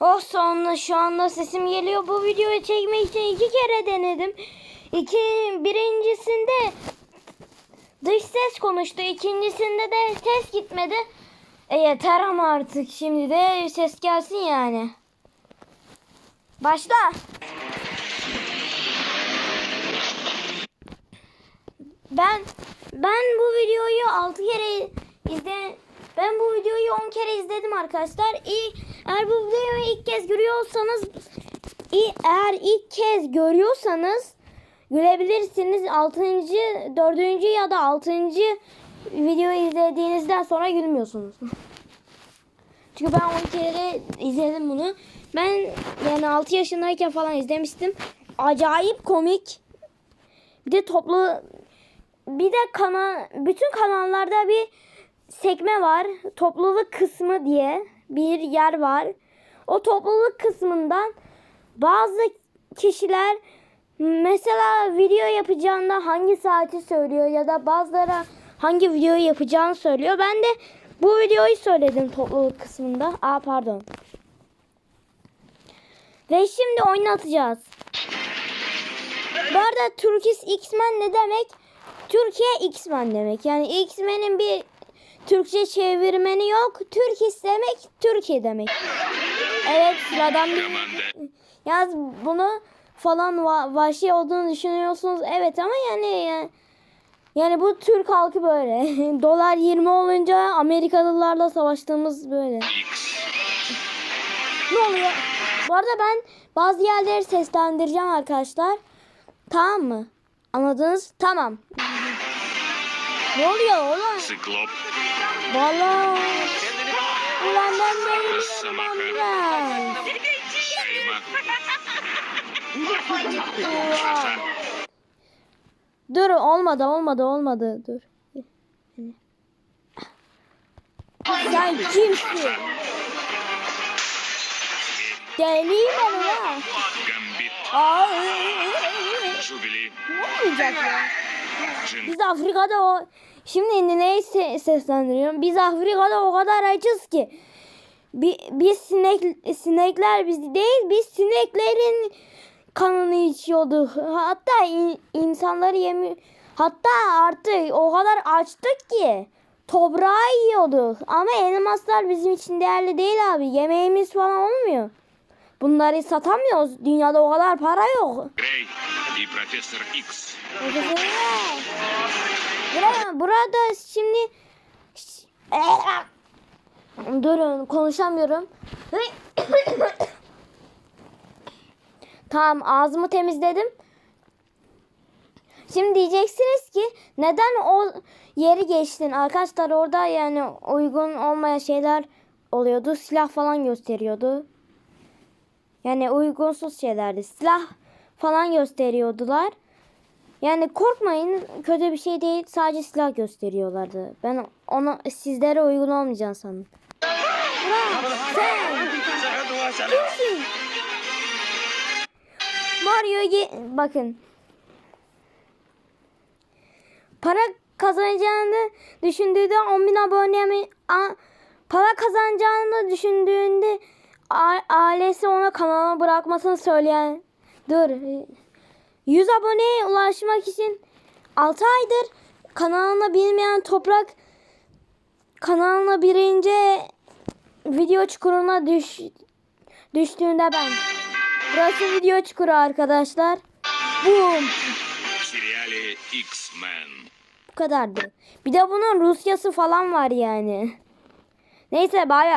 Oh sonunda şu anda sesim geliyor. Bu videoyu çekmek için iki kere denedim. İki, birincisinde dış ses konuştu. İkincisinde de ses gitmedi. E yeter ama artık. Şimdi de ses gelsin yani. Başla. Ben ben bu videoyu 6 kere izle ben bu videoyu 10 kere izledim arkadaşlar. İyi, eğer bu videoyu ilk kez görüyorsanız eğer ilk kez görüyorsanız gülebilirsiniz. 6. 4. ya da 6. videoyu izlediğinizden sonra gülmüyorsunuz. Çünkü ben 10 kere izledim bunu. Ben yani 6 yaşındayken falan izlemiştim. Acayip komik. Bir de toplu bir de kanal bütün kanallarda bir sekme var. Topluluk kısmı diye bir yer var. O topluluk kısmından bazı kişiler mesela video yapacağında hangi saati söylüyor ya da bazıları hangi videoyu yapacağını söylüyor. Ben de bu videoyu söyledim topluluk kısmında. Aa pardon. Ve şimdi oynatacağız. Bu arada Turkish X-Men ne demek? Türkiye X-Men demek. Yani X-Men'in bir Türkçe çevirmeni yok. Türk demek Türkiye demek. Evet sıradan bir... Yaz bunu falan va- vahşi olduğunu düşünüyorsunuz. Evet ama yani, yani bu Türk halkı böyle. Dolar 20 olunca Amerikalılarla savaştığımız böyle. Ne oluyor? Bu arada ben bazı yerleri seslendireceğim arkadaşlar. Tamam mı? Anladınız? Tamam. Ne oluyor oğlum? Siklop. Valla. Ulan ben de bilmiyorum amca. Dur olmadı olmadı olmadı dur. Sen kimsin? Deliyim ben ya. Ay. Ne olacak ya? Biz Afrika'da o... Şimdi neyi seslendiriyorum? Biz Afrika'da o kadar açız ki. Bi, biz sinek, sinekler biz değil, biz sineklerin kanını içiyorduk. Hatta in, insanları yemi Hatta artık o kadar açtık ki toprağı yiyorduk. Ama elmaslar bizim için değerli değil abi. Yemeğimiz falan olmuyor. Bunları satamıyoruz. Dünyada o kadar para yok. Grey и профессор Икс. Burada, burada şimdi durun konuşamıyorum. tamam ağzımı temizledim. Şimdi diyeceksiniz ki neden o yeri geçtin? Arkadaşlar orada yani uygun olmayan şeyler oluyordu. Silah falan gösteriyordu. Yani uygunsuz şeylerdi. Silah falan gösteriyordular. Yani korkmayın kötü bir şey değil sadece silah gösteriyorlardı. Ben ona sizlere uygun olmayacağını sandım. Burak sen kimsin? Mario bakın. Para kazanacağını düşündüğünde 10 bin abone para kazanacağını düşündüğünde ailesi ona kanala bırakmasını söyleyen Dur. 100 aboneye ulaşmak için 6 aydır kanalına bilmeyen toprak kanalına birinci video çukuruna düş, düştüğünde ben. Burası video çukuru arkadaşlar. Boom. Seriali X-Men. Bu kadardı. Bir de bunun Rusyası falan var yani. Neyse bay